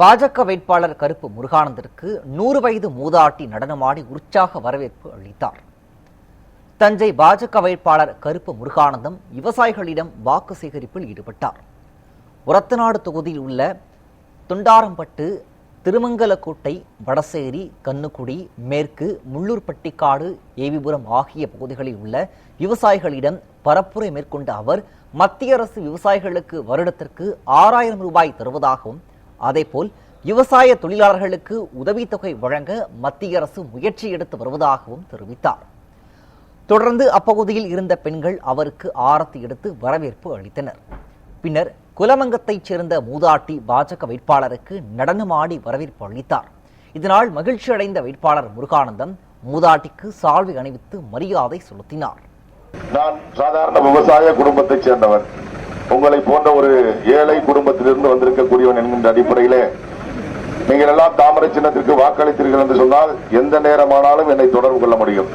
பாஜக வேட்பாளர் கருப்பு முருகானந்திற்கு நூறு வயது மூதாட்டி நடனமாடி உற்சாக வரவேற்பு அளித்தார். தஞ்சை பாஜக வேட்பாளர் கருப்பு முருகானந்தம் விவசாயிகளிடம் வாக்கு சேகரிப்பில் ஈடுபட்டார். உரத்தநாடு தொகுதியில் உள்ள துண்டாரம்பட்டு திருமங்கலக்கோட்டை வடசேரி கண்ணுக்குடி மேற்கு முள்ளூர்பட்டிக்காடு ஏவிபுரம் ஆகிய பகுதிகளில் உள்ள விவசாயிகளிடம் பரப்புரை மேற்கொண்ட அவர் மத்திய அரசு விவசாயிகளுக்கு வருடத்திற்கு ஆறாயிரம் ரூபாய் தருவதாகவும் அதேபோல் விவசாய தொழிலாளர்களுக்கு உதவித்தொகை வழங்க மத்திய அரசு முயற்சி எடுத்து வருவதாகவும் தெரிவித்தார். தொடர்ந்து அப்பகுதியில் இருந்த பெண்கள் அவருக்கு ஆரத்தி எடுத்து வரவேற்பு அளித்தனர். பின்னர் குலமங்கத்தைச் சேர்ந்த மூதாட்டி பாஜக வேட்பாளருக்கு நடனமாடி வரவேற்பு அளித்தார். இதனால் மகிழ்ச்சி அடைந்த வேட்பாளர் முருகானந்தம் மூதாட்டிக்கு சால்வை அணிவித்து மரியாதை செலுத்தினார். நான் சாதாரண விவசாய குடும்பத்தைச் சேர்ந்தவர் உங்களை போன்ற ஒரு ஏழை குடும்பத்திலிருந்து வந்திருக்கக்கூடியவன் என்கின்ற அடிப்படையிலே நீங்கள் எல்லாம் தாமரை சின்னத்திற்கு வாக்களித்தீர்கள் என்று சொன்னால் எந்த நேரமானாலும் என்னை தொடர்பு கொள்ள முடியும்.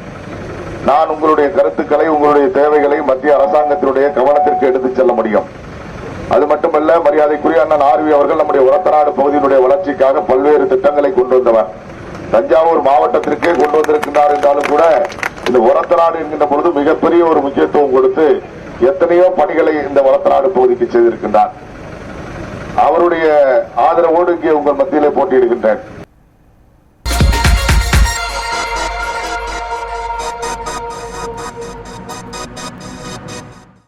நான் உங்களுடைய கருத்துக்களை உங்களுடைய தேவைகளை மத்திய அரசாங்கத்தினுடைய கவனத்திற்கு எடுத்துச் செல்ல முடியும். அது மட்டுமல்ல மரியாதைக்குரிய அண்ணன் ஆர்வி அவர்கள் நம்முடைய உரத்தநாடு பகுதியினுடைய வளர்ச்சிக்காக பல்வேறு திட்டங்களை கொண்டு வந்தவர். தஞ்சாவூர் மாவட்டத்திற்கே கொண்டு வந்திருக்கின்றார் என்றாலும் கூட இந்த உரத்தநாடு என்கின்ற பொழுது மிகப்பெரிய ஒரு முக்கியத்துவம் கொடுத்து எத்தனையோ பணிகளை இந்த வளத்தநாடு பகுதிக்கு செய்திருக்கின்றார். அவருடைய ஆதரவோடு இங்கே உங்கள் மத்தியிலே போட்டியிடுகின்றேன்.